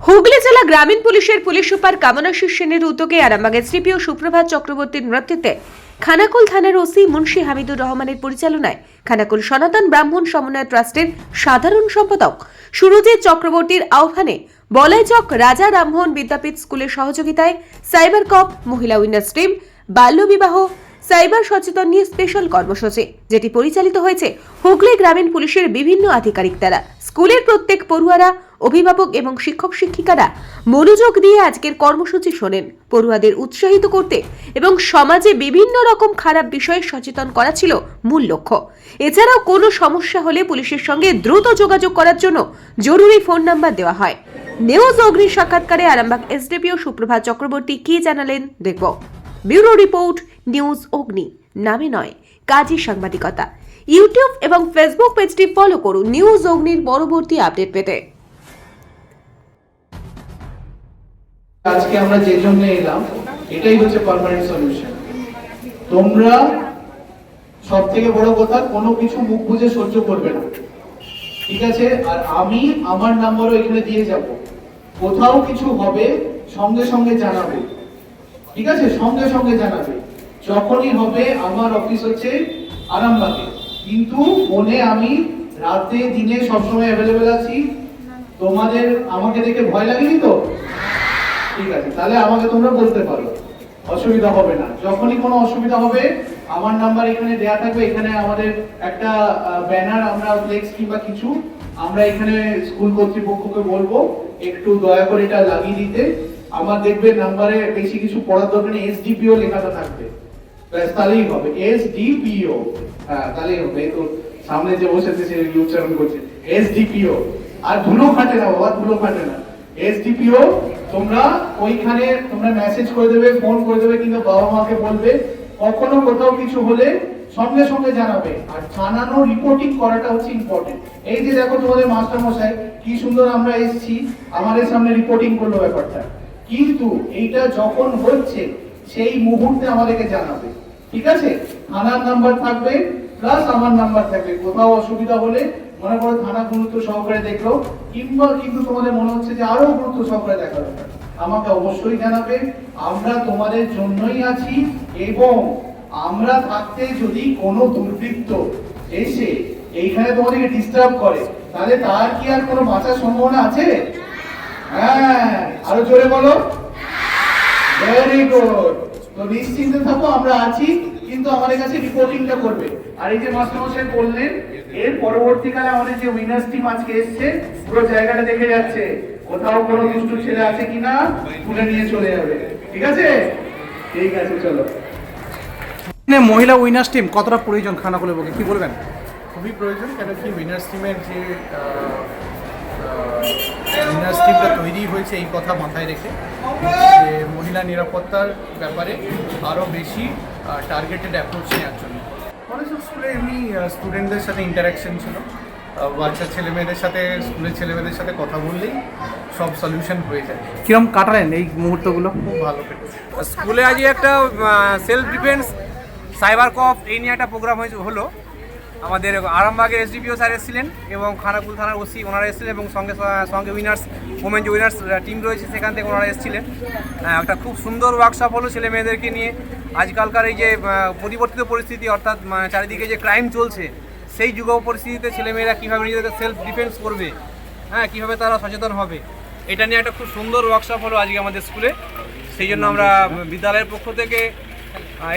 হুগলি জেলা গ্রামীণ পুলিশের পুলিশ সুপার কামনাশিস সেনের উদ্যোগে আরামবাগের সিপিও সুপ্রভাত চক্রবর্তীর নেতৃত্বে খানাকুল থানার ওসি মুন্সি হামিদুর রহমানের পরিচালনায় খানাকুল সনাতন ব্রাহ্মণ সমন্বয় ট্রাস্টের সাধারণ সম্পাদক সুরজিৎ চক্রবর্তীর আহ্বানে বলাইচক রাজা রামমোহন বিদ্যাপীঠ স্কুলের সহযোগিতায় সাইবার কপ, মহিলা উইনার স্ট্রিম বাল্যবিবাহ সাইবার সচেতন নিয়ে স্পেশাল কর্মসূচি, যেটি পরিচালিত হয়েছে হুগলি গ্রামীণ পুলিশের বিভিন্ন আধিকারিক দ্বারা। স্কুলের প্রত্যেক পড়ুয়ারা অভিভাবক এবং শিক্ষক শিক্ষিকারা মনোযোগ দিয়ে আজকের কর্মসূচি শোনেন। পড়ুয়াদের উৎসাহিত করতে এবং সমাজে বিভিন্ন রকম খারাপ বিষয়ে সচেতন করা ছিল মূল লক্ষ্য। এছাড়াও কোনো সমস্যা হলে পুলিশের সঙ্গে দ্রুত যোগাযোগ করার জন্য জরুরি ফোন নাম্বার দেওয়া হয়। নিউজ অগ্নির সাক্ষাৎকারে আরামবাগ এসডিপিও সুপ্রভাত চক্রবর্তী কি জানালেন দেখব। ব্যুরো রিপোর্ট, নিউজ অগ্নি, নামে নয়, কাজী সাংবাদিকতা। ইউটিউব এবং ফেসবুক পেজটি ফলো করুন নিউজ অগ্নির পরবর্তী আপডেট পেতে। আজকে আমরা যে জন্য এলাম, এটাই হচ্ছে পার্মানেন্ট সলিউশন তোমরা সব থেকে বড় কথা, কোনো কিছু মুখ বুঝে সহ্য করবে না। ঠিক আছে? আর আমি আমার নাম্বারও এখানে দিয়ে যাব। কোথাও কিছু হবে, সঙ্গে সঙ্গে জানাবে। ঠিক আছে? সঙ্গে সঙ্গে জানাবে। যখনই হবে, আমার অফিস হচ্ছে আরামবাগে। কিন্তু ফোনে আমি রাতে, দিনে সবসময় অ্যাভেলেবেল আছি। তোমাদের আমাকে দেখে ভয় লাগেনি তো? ঠিক আছে, তাহলে আমাকে তোমরা বলতে পারো। অসুবিধা হবে না। যখনই কোনো অসুবিধা হবে, আমার নাম্বার এখানে দেয়া থাকবে। এখানে আমাদের একটা ব্যানার আমরা ফ্লেক্স কিংবা কিছু আমরা এখানে স্কুল কর্তৃপক্ষকে বলব, একটু দয়া করে এটা লাগিয়ে দিতে। আমার দেখবে নাম্বারে বেশি কিছু পড়ার দরকার নেই এসডিপিও লেখাটা থাকবে। ব্যাস, তাহলেই হবে। এসডিপিও হ্যাঁ তাহলেই হবে। তো সামনে যে বসেছে, সে উচ্চারণ করছে। এসডিপিও আর ধুলো ফাটে না বাবা, ধুলো ফাটে না। এসডিপিও তোমরা ওইখানে তোমরা মেসেজ করে দেবে ফোন করে দেবে, কিন্তু বাবা মাকে বলবে, কখনো কোথাও কিছু হলে সঙ্গে সঙ্গে জানাবে। আর জানানো রিপোর্টিং করাটা হচ্ছে ইম্পর্টেন্ট এই যে দেখো তোমাদের মাস্টার মশাই কি সুন্দর আমরা এসেছি, আমাদের সামনে রিপোর্টিং করল ব্যাপারটা। কিন্তু এইটা যখন হচ্ছে, সেই মুহূর্তে আমাদেরকে জানাবে। ঠিক আছে? থানার নাম্বার থাকবে প্লাস আমার নাম্বার থাকবে। কোথাও অসুবিধা হলে মনে করো থানা গুরুত্ব সহকারে দেখল, কিংবা কিন্তু তোমাদের মনে হচ্ছে যে আরও গুরুত্ব সহকারে দেখা দরকার। আমাকে অবশ্যই জানাবে, আমরা তোমাদের জন্যই আছি এবং আমরা থাকতে যদি কোনো দুর্বৃত্ত এসে এইখানে তোমাদেরকে ডিস্টার্ব করে, তাহলে তার কি আর কোনো বাঁচার সম্ভাবনা আছে? হ্যাঁ আরও জোরে বলো। ভেরি গুড তো নিশ্চিন্তে থাকো, আমরা আছি, কিন্তু আমাদের কাছে রিপোর্টিংটা করবে। আর এই যে মাস্টারমশাই বললেন এর পরবর্তীকালে আমাদের যে উইনার্স টিম আজকে এসছে পুরো জায়গাটা দেখে যাচ্ছে। কোথাও কোনো দুষ্টু ছেলে আছে কিনা তুলে নিয়ে চলে যাবে। ঠিক আছে? ঠিক আছে চলো। মহিলা উইনার্স টিম কতটা প্রয়োজন খানাকুলের কি বলবেন? খুবই প্রয়োজন কেন কি উইনার্স টিমের যে উইনার্স টিমটা তৈরি হয়েছে এই কথা মাথায় রেখে যে মহিলা নিরাপত্তার ব্যাপারে আরও বেশি টার্গেটেড অ্যাপ্রোচ নেওয়ার জন্য। কলেজ অফ স্কুলে এমনি স্টুডেন্টদের সাথে ইন্টারাকশন ছিল। বাচ্চা ছেলে মেয়েদের সাথে স্কুলের ছেলে মেয়েদের সাথে কথা বললেই সব সলিউশন হয়ে যায়। কিরম কাটালেন এই মুহূর্তগুলো? খুব ভালো কেটেছে। স্কুলে আজকে একটা সেলফ ডিফেন্স সাইবার কপ এই নিয়ে একটা প্রোগ্রাম হয়েছে হলো। আমাদের আরামবাগের এসডিপিও স্যার এসেছিলেন এবং খানাকুল থানার ওসি ওনারা এসেছিলেন এবং সঙ্গে সঙ্গে উইনার্স ওমেন যে উইনার্স টিম রয়েছে সেখান থেকে ওনারা এসেছিলেন। একটা খুব সুন্দর ওয়ার্কশপ হলো ছেলে মেয়েদেরকে নিয়ে। আজকালকার এই যে পরিবর্তিত পরিস্থিতি অর্থাৎ চারিদিকে যে ক্রাইম চলছে, সেই যুগ পরিস্থিতিতে ছেলেমেয়েরা কীভাবে নিজেদেরকে সেলফ ডিফেন্স করবে হ্যাঁ কীভাবে তারা সচেতন হবে, এটা নিয়ে একটা খুব সুন্দর ওয়ার্কশপ হলো আজকে আমাদের স্কুলে সেই জন্য আমরা বিদ্যালয়ের পক্ষ থেকে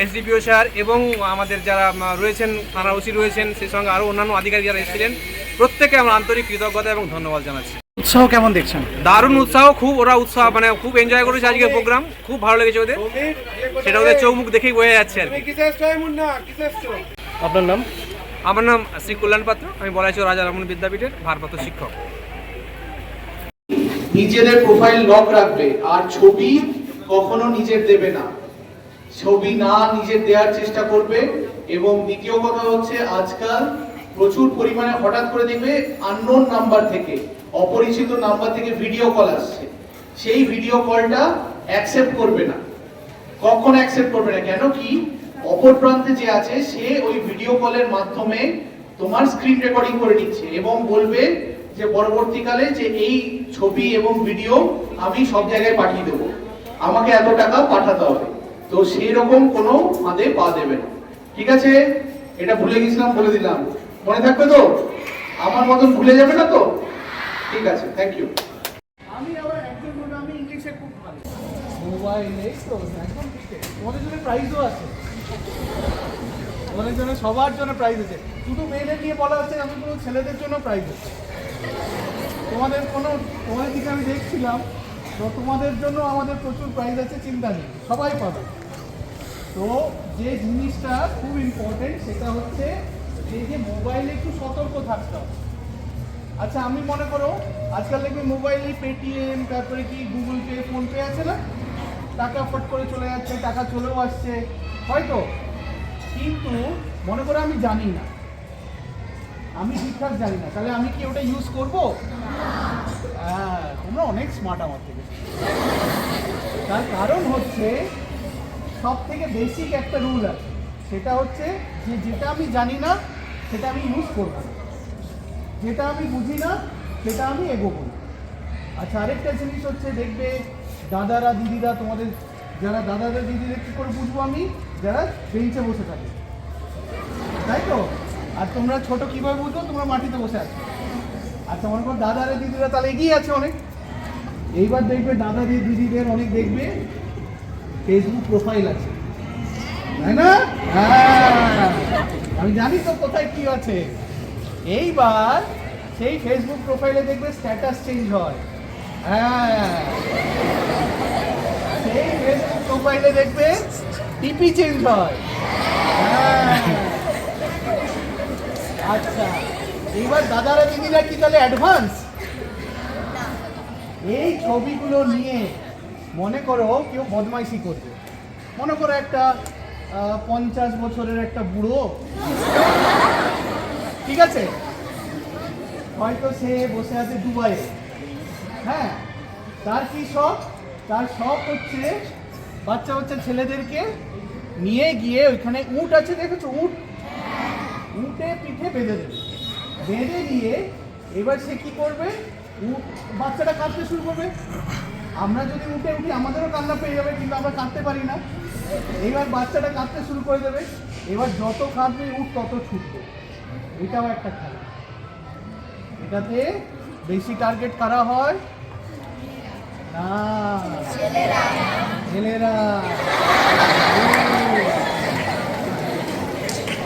এসডিপিও স্যার এবং আমাদের যারা রয়েছেন থানা ওসি রয়েছেন সেই সঙ্গে আরও অন্যান্য আধিকারিক যারা এসেছিলেন প্রত্যেকে আমরা আন্তরিক কৃতজ্ঞতা এবং ধন্যবাদ জানাচ্ছি। উৎসাহ কেমন দেখছেন? দারুণ উৎসাহ খুব ওরা উৎসাহ মানে খুব এনজয় করেছে আজকের প্রোগ্রাম খুব ভালো লেগেছে ওদের। সেটা ওদের চৌমুখ মুখ দেখেই বোঝা যাচ্ছে আর কি। আপনার নাম? আমার নাম শ্রী কল্যাণ পাত্র আমি বলাইছি রাজা রমন বিদ্যাপীঠের ভারপ্রাপ্ত শিক্ষক। নিজেদের প্রোফাইল লক রাখবে আর ছবি কখনো নিজের দেবে না। ছবি না নিজে দেওয়ার চেষ্টা করবে এবং দ্বিতীয় কথা হচ্ছে আজকাল প্রচুর পরিমাণে হঠাৎ করে দেখবে আননোন নাম্বার থেকে, অপরিচিত নাম্বার থেকে ভিডিও কল আসছে। সেই ভিডিও কলটা অ্যাকসেপ্ট করবে না। কখন অ্যাকসেপ্ট করবে না? কেন কি? অপর প্রান্তে যে আছে, সে ওই ভিডিও কলের মাধ্যমে তোমার স্ক্রিন রেকর্ডিং করে নিচ্ছে এবং বলবে যে পরবর্তীকালে যে এই ছবি এবং ভিডিও আমি সব জায়গায় পাঠিয়ে দেবো। আমাকে এত টাকা পাঠাতে হবে। তো সেই রকম কোনো ফাঁদে পা দেবে না। ঠিক আছে? এটা ভুলে গেছিলাম বলে দিলাম। মনে থাকবে তো? আমার মতন ভুলে যাবে না তো? ঠিক আছে থ্যাংক ইউ আমি আবার একজন বলব আমি ইংলিশে খুব ভালো। মোবাইলে তো একদম ঠিক আছে। তোমাদের জন্য প্রাইজও আছে। তোমাদের জন্য সবার জন্য প্রাইজ আছে। শুধু মেয়েদের নিয়ে বলা হচ্ছে আমি কোনো ছেলেদের জন্য প্রাইজ আছে। তোমাদের কোনো তোমাদের দিকে আমি দেখছিলাম তো তোমাদের জন্য আমাদের প্রচুর প্রাইজ আছে চিন্তা নেই। সবাই পাবে। তো যে জিনিসটা খুব ইম্পর্টেন্ট সেটা হচ্ছে এই যে মোবাইলে একটু সতর্ক থাকতে হবে। আচ্ছা আমি মনে করো, আজকাল দেখবে মোবাইলে পেটিএম তারপরে কি গুগল পে ফোন পে আছে না? টাকা ফট করে চলে যাচ্ছে, টাকা চলেও আসছে। হয়তো? কিন্তু মনে করো আমি জানি না। আমি ঠিকঠাক জানি না। তাহলে আমি কি ওটা ইউজ করব? হ্যাঁ তোমরা অনেক স্মার্ট আমার থেকে। তার কারণ হচ্ছে সব থেকে বেসিক একটা রুল আছে। সেটা হচ্ছে যে যেটা আমি জানি না, সেটা আমি ইউজ করব যেটা আমি বুঝি না, সেটা আমি এগোবো আচ্ছা আরেকটা জিনিস হচ্ছে দেখবে, দাদারা, দিদিরা তোমাদের, যারা দাদারা দিদিরা কী করে বুঝব আমি? যারা বেঞ্চে বসে থাকে। তাই তো? আর তোমরা ছোট কীভাবে বুঝব? তোমরা মাটিতে বসে আছো। আচ্ছা মনে করো দাদারা, দিদিরা তাহলে এগিয়ে আছে অনেক। এইবার দেখবে দাদা দিদিদের অনেক দেখবে ফেসবুক প্রোফাইল আছে। তাই না? হ্যাঁ। আমি জানি তো কোথায় কি আছে। এইবার সেই ফেসবুক প্রোফাইলে দেখবে স্ট্যাটাস চেঞ্জ হয়। হ্যাঁ। সেই ফেসবুক প্রোফাইলে দেখবে টিপি চেঞ্জ হয়। হ্যাঁ। আচ্ছা। এইবার দাদারা দিদিরা কি তাহলে অ্যাডভান্স এই ছবিগুলো নিয়ে মনে করো কেউ বদমাইশি করবে। মনে করো একটা পঞ্চাশ বছরের একটা বুড়ো। ঠিক আছে? হয়তো সে বসে আছে দুবাইয়ে। হ্যাঁ তার কি শখ? তার শখ হচ্ছে বাচ্চা বাচ্চা ছেলেদেরকে নিয়ে গিয়ে ওইখানে উট আছে, দেখেছ? উট। উটে পিঠে বেঁধে দেবে। বেঁধে দিয়ে এবার সে কি করবে? উট বাচ্চাটা কাঁদতে শুরু করবে। আমরা যদি উঠে উঠি আমাদেরও কান্না পেয়ে যাবে কিন্তু আমরা কাঁদতে পারি না। এইবার বাচ্চাটা কাঁদতে শুরু করে দেবে। এবার যত কাঁদবে উঠ তত ছুটবে। এটাও একটা খেলা। এটাতে বেশি টার্গেট কারা হয়? না। ছেলেরা।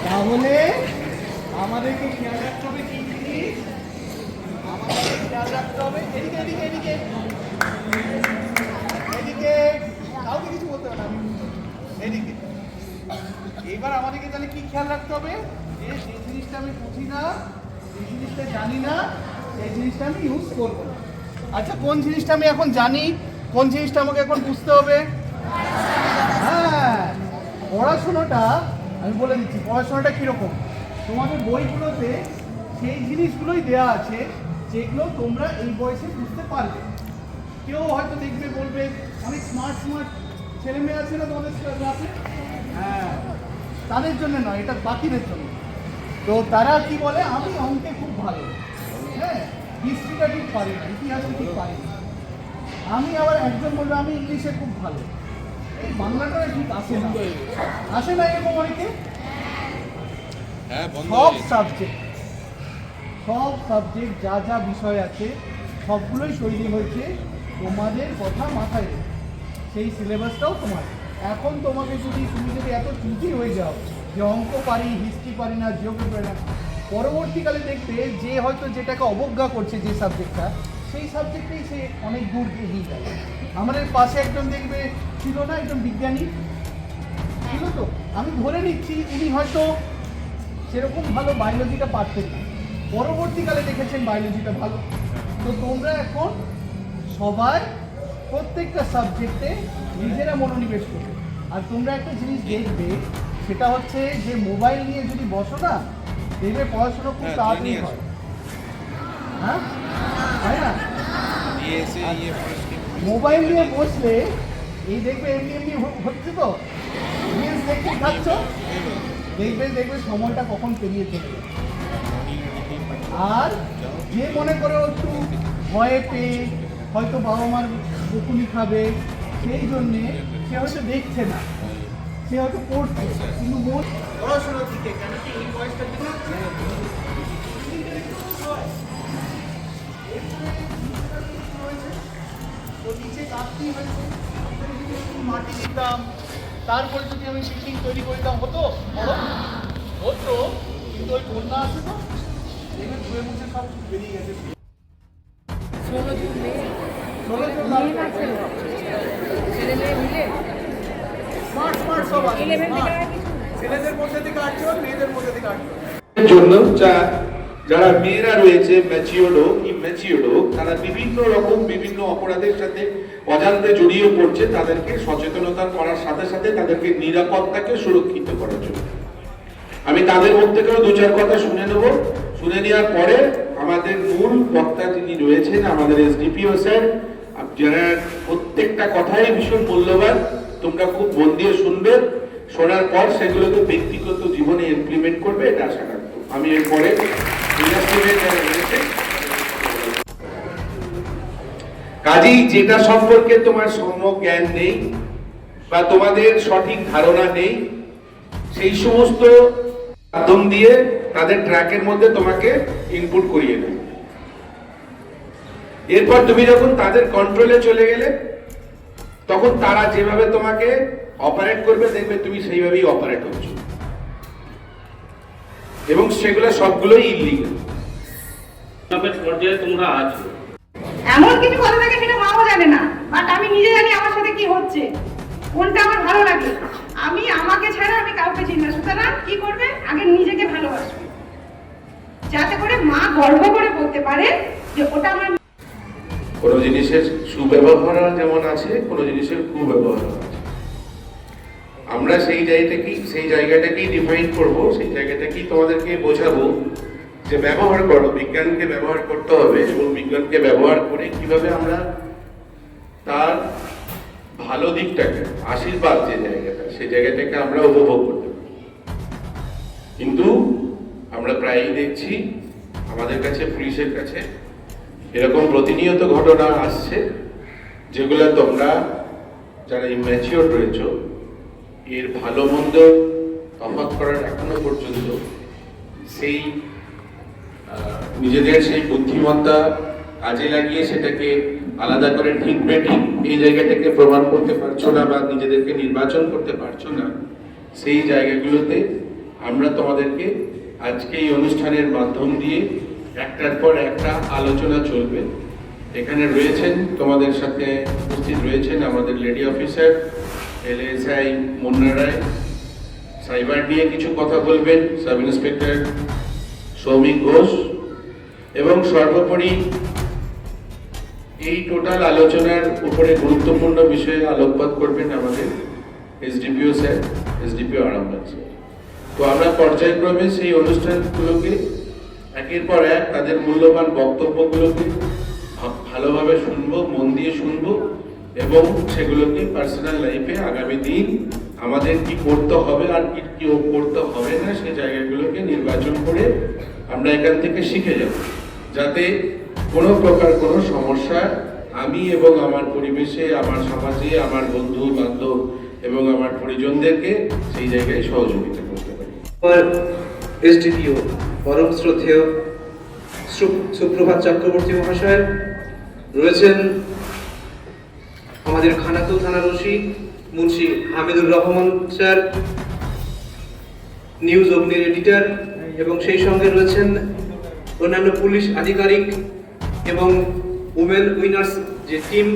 তাহলে আমাদেরকে খেয়াল রাখতে হবে কি জিনিস? খেয়াল রাখতে হবে। এদিকে এদিকে এদিকে। এদিকে কাউকে কিছু বলতে হবে না। এদিকে আমাদেরকে তাহলে কি খেয়াল রাখতে হবে? যে যে জিনিসটা আমি বুঝি না, যে জিনিসটা জানি না সেই জিনিসটা আমি ইউজ করব আচ্ছা কোন জিনিসটা আমি এখন জানি? কোন জিনিসটা আমাকে এখন বুঝতে হবে? হ্যাঁ পড়াশোনাটা, আমি বলে দিচ্ছি, পড়াশোনাটা কীরকম? তোমাদের বইগুলোতে সেই জিনিসগুলোই দেওয়া আছে, যেগুলো তোমরা এই বয়সে বুঝতে পারবে। কেউ হয়তো দেখবে বলবে অনেক স্মার্ট স্মার্ট ছেলে মেয়ে আছে না তোমাদের ক্লাসে হ্যাঁ তাদের জন্য নয় এটা বাকিদের জন্য। তো তারা কি বলে আমি অঙ্কে খুব ভালো। হ্যাঁ হিস্ট্রিটা ঠিক পারি না ইতিহাসটা ঠিক পারি না। আমি আবার একজন বলবে আমি ইংলিশে খুব ভালো। এই বাংলাটা ঠিক আসে না। আসে না এরকম অনেকে? সব সাবজেক্ট সব সাবজেক্ট যা যা বিষয় আছে সবগুলোই তৈরি হয়েছে। তোমাদের কথা মাথায় রেখে। সেই সিলেবাসটাও তোমার এখন তোমাকে যদি, তুমি যদি এত চুজি হয়ে যাও যে অঙ্ক পারি হিস্ট্রি পারি না জিওগ্রাফি পারি না, পরবর্তীকালে দেখবে যে হয়তো যেটাকে অবজ্ঞা করছে যে সাবজেক্টটা সেই সাবজেক্টেই সে অনেক দূর এগিয়ে যাবে। আমাদের পাশে একজন দেখবে, ছিল না একজন বিজ্ঞানী? ছিল তো? আমি ধরে নিচ্ছি উনি হয়তো সেরকম ভালো বায়োলজিটা পারতেন না। পরবর্তীকালে দেখেছেন বায়োলজিটা ভালো। তো তোমরা এখন সবাই প্রত্যেকটা সাবজেক্টে নিজেরা মনোনিবেশ করবে। আর তোমরা একটা জিনিস দেখবে সেটা হচ্ছে যে মোবাইল নিয়ে যদি বসো না দেখবে পড়াশোনা খুব তাড়াতাড়ি হয়। হ্যাঁ? হয় না? মোবাইল নিয়ে বসলে এই দেখবে এমনি এমনি হচ্ছে তো? রিলস দেখতে থাকছো দেখবে দেখবে সময়টা কখন পেরিয়ে চলে আর যে মনে করো একটু ভয়ে পেয়ে হয়তো বাবা মার বকুনি খাবে, সেই জন্যে সে হয়তো দেখছে না। সে হয়তো পড়ছে, কিন্তু মন পড়াশোনার দিকে কেন কি এই বয়সটা নিচে গাছটি হয়েছে মাটি দিতাম, তারপরে যদি আমি বিল্ডিং তৈরি করে দিতাম হতো? বড় হতো, কিন্তু ওই বন্যা আছে তো দেখবেন ধুয়ে মুছে সব বেরিয়ে গেছে। ষোলো জন যারা মেয়েরা রয়েছে হোক হোক তারা বিভিন্ন রকম বিভিন্ন অপরাধের সাথে অজান্তে জড়িয়ে পড়ছে, তাদেরকে সচেতনতা করার সাথে সাথে তাদেরকে নিরাপত্তাকে সুরক্ষিত করার জন্য। আমি তাদের মধ্যে থেকেও দু চার কথা শুনে নেব। শুনে নেওয়ার পরে আমাদের মূল বক্তা যিনি রয়েছেন, আমাদের এসডিপিও স্যার যারা প্রত্যেকটা কথাই ভীষণ মূল্যবান। তোমরা খুব মন দিয়ে শুনবে। শোনার পর সেগুলোকে ব্যক্তিগত জীবনে ইমপ্লিমেন্ট করবে, এটা আশা রাখব। আমি এরপরে কাজেই যেটা সম্পর্কে তোমার সম্যক জ্ঞান নেই বা তোমাদের সঠিক ধারণা নেই, সেই সমস্ত মাধ্যম দিয়ে তাদের ট্র্যাকের মধ্যে তোমাকে ইনপুট করিয়ে দেবে। এরপর তুমি যখন তাদের কন্ট্রোলে চলে গেলে তখন তারা যেভাবে তোমাকে অপারেট করবে দেখবে তুমি সেইভাবেই অপারেট হচ্ছ এবং সেগুলো সবগুলোই ইলিগাল পর্যায়ে তোমরা আছো। এমন কিছু কথা থাকে সেটা মাও জানে না। বাট আমি নিজে জানি আমার সাথে কি হচ্ছে। কোনটা আমার ভালো লাগে আমি আমাকে ছাড়া আমি কাউকে চিনি না। সুতরাং কি করবে? আগে নিজেকে ভালোবাসবে। যাতে করে মা গর্ব করে বলতে পারে যে ওটা আমার কোনো জিনিসের সুব্যবহার যেমন আছে, কোনো জিনিসের কুব্যবহার আছে। আমরা সেই জায়গাটাকেই সেই জায়গাটাকেই ডিফাইন করব, সেই জায়গাটাকেই তোমাদেরকে বোঝাবো যে ব্যবহার করো, বিজ্ঞানকে ব্যবহার করতে হবে এবং বিজ্ঞানকে ব্যবহার করে কীভাবে আমরা তার ভালো দিকটাকে, আশীর্বাদ যে জায়গাটা সেই জায়গাটাকে আমরা উপভোগ করতে পারি। কিন্তু আমরা প্রায়ই দেখছি আমাদের কাছে, পুলিশের কাছে এরকম প্রতিনিয়ত ঘটনা আসছে, যেগুলো তোমরা যারা ইম্যাচিওর রয়েছ, এর ভালো মন্দ তফাৎ করার এখনও পর্যন্ত সেই নিজেদের সেই বুদ্ধিমত্তা কাজে লাগিয়ে সেটাকে আলাদা করে ঠিক বেঠিক এই জায়গাটাকে প্রমাণ করতে পারছ না বা নিজেদেরকে নির্বাচন করতে পারছ না, সেই জায়গাগুলোতে আমরা তোমাদেরকে আজকে এই অনুষ্ঠানের মাধ্যম দিয়ে একটার পর একটা আলোচনা চলবে। এখানে রয়েছেন, তোমাদের সাথে উপস্থিত রয়েছেন আমাদের lady officer, LSI Munna Roy. Cyber নিয়ে কিছু কথা বলবেন, সাব ইন্সপেক্টর সৌমিক ঘোষ। এবং সর্বোপরি এই টোটাল আলোচনার উপরে গুরুত্বপূর্ণ বিষয়ে আলোকপাত করবেন আমাদের SDPO sir, SDPO Arambagh sir. তো আমরা পর্যায়ক্রমে সেই অনুষ্ঠানগুলোকে একের পর এক তাদের মূল্যবান বক্তব্যগুলোকে ভালোভাবে শুনব, মন দিয়ে শুনব এবং সেগুলোকে পার্সোনাল লাইফে আগামী দিন আমাদের কি করতে হবে আর কি কি করতে হবে না সেই জায়গাগুলোকে নির্বাচন করে আমরা এখান থেকে শিখে যাব। যাতে কোনো প্রকার কোনো সমস্যা আমি এবং আমার পরিবেশে, আমার সমাজে, আমার বন্ধু বান্ধব এবং আমার পরিজনদেরকে সেই জায়গায় সহযোগিতা করতে পারি। পরম শ্রদ্ধেয় সুপ্রভাত চক্রবর্তী মহাশয়, রয়েছেন আমাদের খানাকুল থানার OC Munshi Hamidur Rahman sir, news অগ্নির এডিটর, এবং সেই সঙ্গে রয়েছেন অন্যান্য পুলিশ আধিকারিক এবং উমেন উইনার্স যে টিম,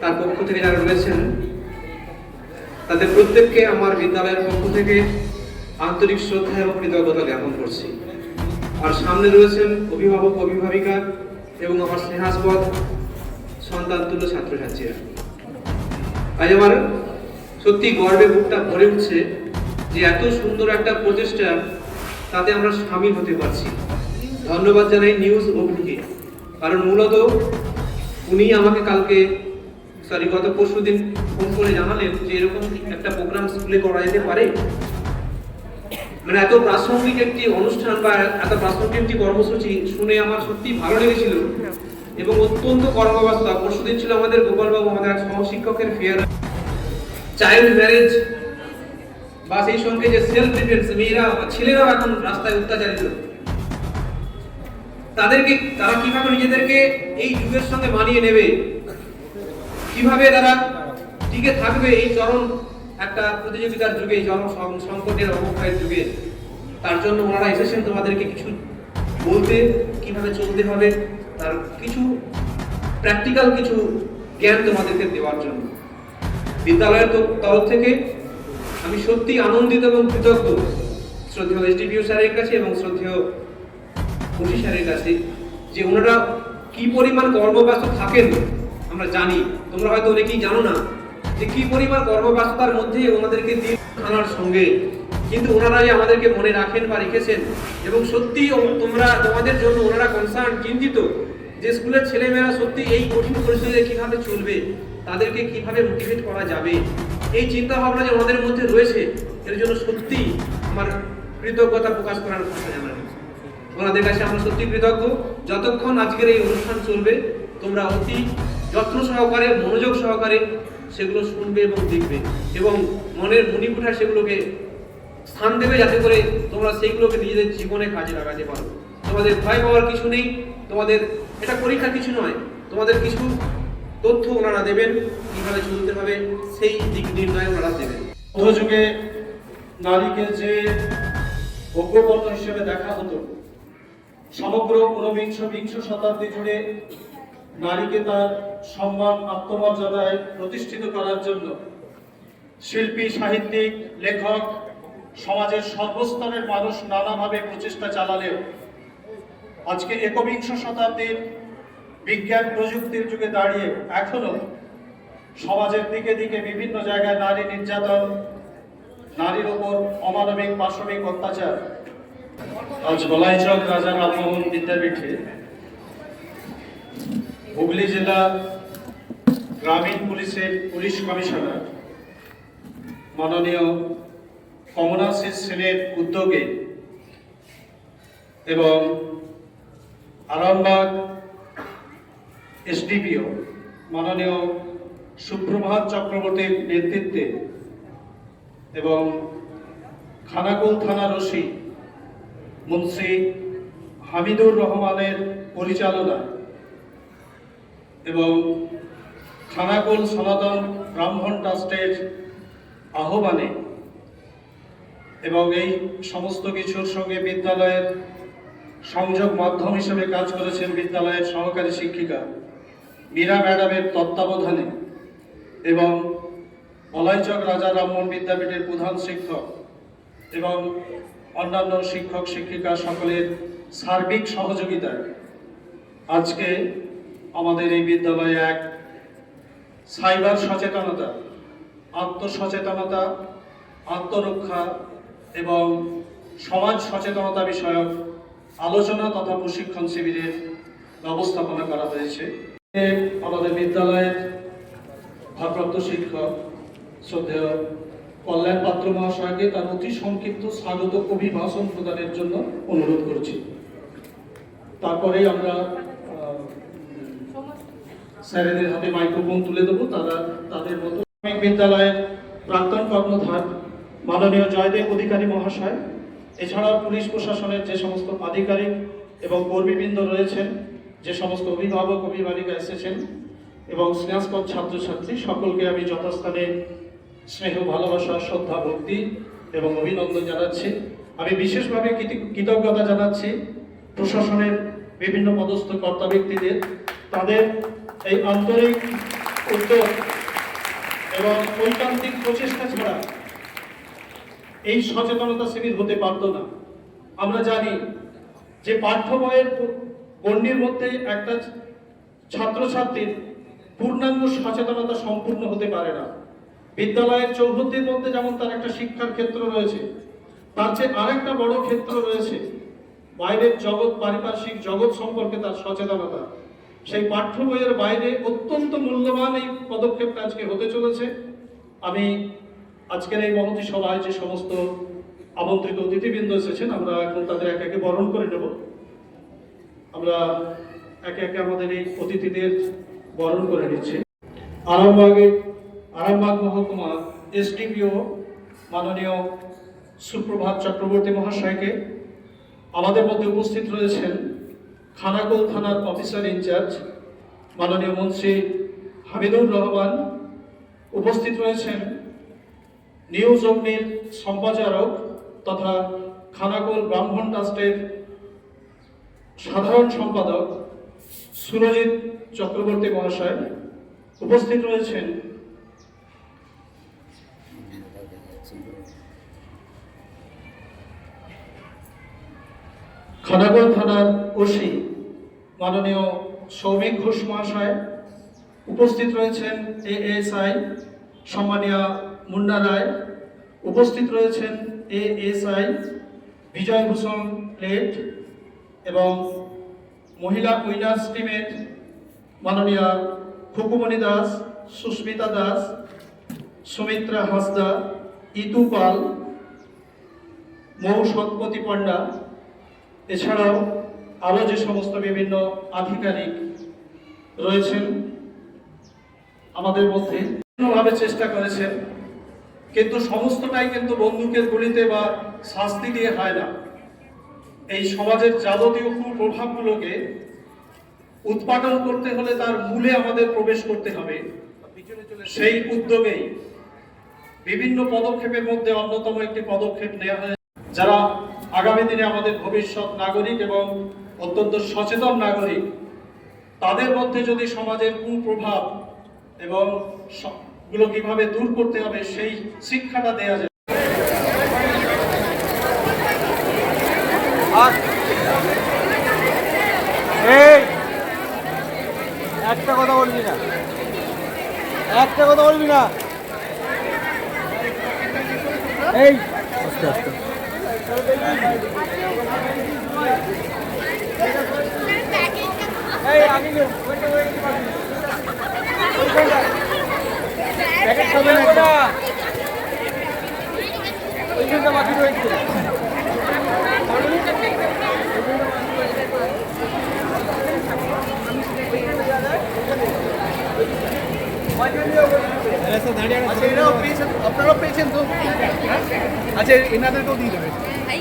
তার পক্ষ থেকে যারা রয়েছেন, তাদের প্রত্যেককে আমার বিদ্যালয়ের পক্ষ থেকে আন্তরিক শ্রদ্ধা এবং কৃতজ্ঞতা জ্ঞাপন করছি। আর সামনে রয়েছেন অভিভাবক, অভিভাবিকা এবং আমার স্নেহাস্পদ সন্তান তুল্য ছাত্রছাত্রীরা। আজ আমার সত্যি গর্বে বুকটা ভরে উঠছে যে এত সুন্দর একটা প্রচেষ্টা তাতে আমরা সামিল হতে পারছি। ধন্যবাদ জানাই নিউজ অগ্নিকে। কারণ মূলত উনি আমাকে কালকে সরি গত পরশু দিন ফোন করে জানালেন যে এরকম একটা প্রোগ্রাম স্কুলে করা যেতে পারে। মানে এত প্রাসঙ্গিক একটি অনুষ্ঠান বা এত প্রাসঙ্গিক একটি কর্মসূচি শুনে আমার সত্যি ভালো লেগেছিল এবং অত্যন্ত কর্মব্যবস্থা পরশুদিন ছিল আমাদের গোপালবাবু, আমাদের এক সহশিক্ষকের ফেয়ার চাইল্ড ম্যারেজ বা সেই সঙ্গে যে সেলফ ডিফেন্স মেয়েরা ছেলেরাও এখন রাস্তায় অত্যাচারিত। তাদেরকে, তারা কীভাবে নিজেদেরকে এই যুগের সঙ্গে মানিয়ে নেবে? কীভাবে তারা টিকে থাকবে এই চরম একটা প্রতিযোগিতার যুগে সং- সংকটের অবক্ষয়ের যুগে, তার জন্য ওনারা এসেছেন তোমাদেরকে কিছু বলতে, কীভাবে চলতে হবে, তার কিছু প্র্যাকটিক্যাল কিছু জ্ঞান তোমাদেরকে দেওয়ার জন্য। বিদ্যালয়ের তরফ থেকে আমি সত্যি আনন্দিত এবং কৃতজ্ঞ। শ্রদ্ধেয় এসডিপিও স্যারের কাছে এবং শ্রদ্ধেয় পুলিশ স্যারের কাছে যে ওনারা কি পরিমাণ কর্মব্যস্ত থাকেন, আমরা জানি। তোমরা হয়তো অনেকেই জানো না যে কি পরিমাণ কর্মব্যস্ততার মধ্যে ওনাদেরকে দিয়ে আনার সঙ্গে। কিন্তু ওনারাই আমাদেরকে মনে রাখেন বা রেখেছেন। এবং সত্যি তোমরা তোমাদের জন্য ওনারা কনসার্ন চিন্তিত যে স্কুলের ছেলেমেয়েরা সত্যি এই কঠিন পরিস্থিতিতে কীভাবে চলবে, তাদেরকে কীভাবে মোটিভেট করা যাবে? এই চিন্তা ভাবনা যে ওনাদের মধ্যে রয়েছে, এর জন্য সত্যি আমার কৃতজ্ঞতা প্রকাশ করার কথা জানা ওনাদের কাছে আমরা সত্যি কৃতজ্ঞ। যতক্ষণ আজকের এই অনুষ্ঠান চলবে, তোমরা অতি যত্ন সহকারে, মনোযোগ সহকারে সেগুলো শুনবে এবং দেখবে। এবং মনের মণিকুঠা সেগুলোকে স্থান দেবে যাতে করে তোমরা সেইগুলোকে নিজেদের জীবনে কাজে লাগাতে পারো। তোমাদের ভয় পাওয়ার কিছু নেই, তোমাদের এটা পরীক্ষা কিছু নয়, তোমাদের কিছু তথ্য ওনারা দেবেন, কীভাবে চলতে হবে, সেই দিক নির্ণয় ওনারা দেবেন। মধ্যযুগে নারীকে যে ভোগ্যপণ্য হিসেবে দেখা হতো, সমগ্র ঊনবিংশ বিংশ শতাব্দী জুড়ে নারীকে তার সম্মান আত্মমর্যাদায় প্রতিষ্ঠিত করার জন্য শিল্পী, সাহিত্যিক, লেখক, সমাজের সর্বস্তরের মানুষ নানাভাবে প্রচেষ্টা চালালেও আজকে একবিংশ শতাব্দীর বিজ্ঞান প্রযুক্তির যুগে দাঁড়িয়ে এখনও সমাজের দিকে দিকে বিভিন্ন জায়গায় নারী নির্যাতন, নারীর ওপর অমানবিক, পাশবিক অত্যাচার। আজ বলাইচক রাজা রামমোহন বিদ্যাপীঠে হুগলি জেলা গ্রামীণ পুলিশের পুলিশ কমিশনার মাননীয় কমলাশিস সেনের উদ্যোগে এবং আরামবাগ এসডিপিও মাননীয় সুপ্রভাত চক্রবর্তীর নেতৃত্বে এবং খানাকুল থানার ওসি মুন্সি হামিদুর রহমানের পরিচালনা এবং খানাকুল সনাতন ব্রাহ্মণ ট্রাস্টের আহ্বানে এবং এই সমস্ত কিছুর সঙ্গে বিদ্যালয়ের সংযোগ মাধ্যম হিসেবে কাজ করেছেন বিদ্যালয়ের সহকারী শিক্ষিকা মীরা ম্যাডামের তত্ত্বাবধানে এবং মলাইচক রাজা রামমোহন বিদ্যাপীঠের প্রধান শিক্ষক এবং অন্যান্য শিক্ষক, শিক্ষিকা সকলের সার্বিক সহযোগিতায় আজকে আমাদের এই বিদ্যালয়ে এক সাইবার সচেতনতা, আত্মসচেতনতা, আত্মরক্ষা এবং সমাজ সচেতনতা বিষয়ক আলোচনা তথা প্রশিক্ষণ শিবিরের ব্যবস্থাপনা করা হয়েছে। আমাদের বিদ্যালয়ের ভারপ্রাপ্ত শিক্ষক শ্রদ্ধেয় কল্যাণ পাত্র মহাশয়কে তার অতি সংক্ষিপ্ত স্বাগত অভিভাষণ প্রদানের জন্য অনুরোধ করছি। তারপরেই আমরা স্যারেদের হাতে মাইক্রোফোন তুলে দেবো। তারা তাদের মতো বিদ্যালয়ের প্রাক্তন কর্মধার মাননীয় জয়দেব অধিকারী মহাশয়, এছাড়াও পুলিশ প্রশাসনের যে সমস্ত আধিকারিক এবং কর্মীবৃন্দ রয়েছেন, যে সমস্ত অভিভাবক, অভিভাবিকা এসেছেন এবং স্নেহাস্পদ ছাত্রছাত্রী, সকলকে আমি যথাস্থানে স্নেহ, ভালোবাসা, শ্রদ্ধা, ভক্তি এবং অভিনন্দন জানাচ্ছি। আমি বিশেষভাবে কৃতি- কৃতজ্ঞতা জানাচ্ছি প্রশাসনের বিভিন্ন পদস্থ কর্তা ব্যক্তিদের। তাদের এই আন্তরিক উদ্যোগ এবং ঐকান্তিক প্রচেষ্টা ছাড়া এই সচেতনতা শিবির হতে পারতো না। আমরা জানি যে পাঠ্য বইয়ের গণ্ডির মধ্যে একটা ছাত্রছাত্রীর পূর্ণাঙ্গ সচেতনতা সম্পূর্ণ হতে পারে না। বিদ্যালয়ের চৌহদ্দির মধ্যে যেমন তার একটা শিক্ষার ক্ষেত্র রয়েছে, তার চেয়ে আরেকটা বড় ক্ষেত্র রয়েছে। বাইরের জগৎ, পারিপার্শ্বিক জগৎ সম্পর্কে তার সচেতনতা। সেই পাঠ্য বইয়ের বাইরে অত্যন্ত মূল্যবান এই পদক্ষেপটা আজকে হতে চলেছে। আমি আজকের এই মহতী সভায় যে সমস্ত আমন্ত্রিত অতিথিবৃন্দ এসেছেন, আমরা এখন তাদের একে একে বরণ করে নেব। আমরা একে একে আমাদের এই অতিথিদের বরণ করে নিচ্ছি। আরামবাগে, আরামবাগ মহকুমা এসডিপিও মাননীয় সুপ্রভাত চক্রবর্তী মহাশয়কে আমাদের মধ্যে উপস্থিত রয়েছেন খানাকুল থানার অফিসার ইনচার্জ, মাননীয় মন্ত্রী হামিদুর রহমান উপস্থিত রয়েছেন। নিউজ অগ্নির সম্প্রচারক তথা খানাকুল ব্রাহ্মণ ট্রাস্টের সাধারণ সম্পাদক সুরজিৎ চক্রবর্তী মহাশয় উপস্থিত রয়েছেন। খানাকুল থানার ওসি মাননীয় সৌমিক ঘোষ মহাশয় উপস্থিত রয়েছেন এএসআই সম্মানীয় মুন্না রায়, উপস্থিত রয়েছেন এএসআই বিজয় ভূষণ প্লেট এবং মহিলা উইনার্স টিমের মাননীয় খুকুমণি দাস, সুস্মিতা দাস, সুমিত্রা হাসদা, ইতু পাল, মৌ সৎপতি পণ্ডা এছাড়াও আরও যে সমস্ত বিভিন্ন আধিকারিক রয়েছেন, আমাদের মধ্যে বিভিন্নভাবে চেষ্টা করেছেন, কিন্তু সমস্তটাই কিন্তু বন্দুকের গুলিতে বা শাস্তি দিয়ে হয় না। এই সমাজের যাবতীয় কুপ্রভাবগুলোকে উৎপাদন করতে হলে তার মূলে আমাদের প্রবেশ করতে হবে। সেই উদ্যোগেই বিভিন্ন পদক্ষেপের মধ্যে অন্যতম একটি পদক্ষেপ নেওয়া হয়েছে, যারা আগামী দিনে আমাদের ভবিষ্যৎ নাগরিক এবং অত্যন্ত সচেতন নাগরিক তাদের মধ্যে যদি সমাজের কুপ্রভাব এবংগুলো কীভাবে দূর করতে হবে সেই শিক্ষাটা দেয়া যায়। এই একটা কথা বলবি না। একটা কথা বলবি না। এই আস্তে আস্তে। বাকি রয়েছে। আপনারাও পেয়েছেন তো? আচ্ছা এনাদেরকেও দিয়ে দেবে এদের দেওয়া আছে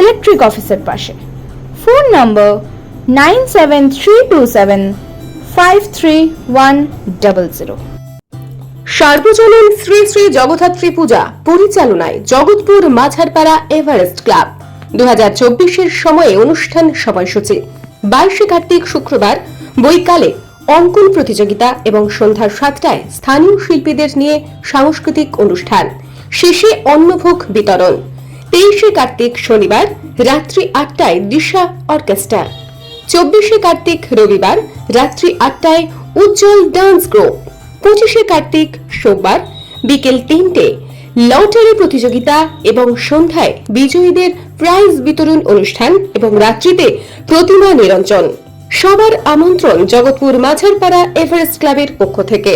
ইলেকট্রিক অফিসের পাশে। Phone number nine seven three two seven five three one double zero সার্বজনীন শ্রী শ্রী জগদ্ধাত্রী পূজা পরিচালনায় জগৎপুর মাঝারপাড়া এভারেস্ট ক্লাব। দু হাজার চব্বিশের সময়ে অনুষ্ঠান সময়সূচি। বাইশে কার্তিক শুক্রবার বৈকালে অঙ্কন প্রতিযোগিতা এবং সন্ধ্যা সাতটায় স্থানীয় শিল্পীদের নিয়ে সাংস্কৃতিক অনুষ্ঠান। শেষে অন্নভোগ বিতরণ। তেইশে কার্তিক শনিবার, রাত্রি আটটায় দিশা অর্কেস্ট্রা। চব্বিশে কার্তিক রবিবার, রাত্রি আটটায় উজ্জ্বল ডান্স গ্রুপ। পঁচিশে কার্তিক সোমবার, বিকেল তিনটে, লটারি প্রতিযোগিতা এবং সন্ধ্যায় বিজয়ীদের প্রাইজ বিতরণ অনুষ্ঠান এবং রাত্রিতে প্রতিমা নিরঞ্জন। সবার আমন্ত্রণ জগৎপুর মাঝারপাড়া এভারেস্ট ক্লাবের পক্ষ থেকে।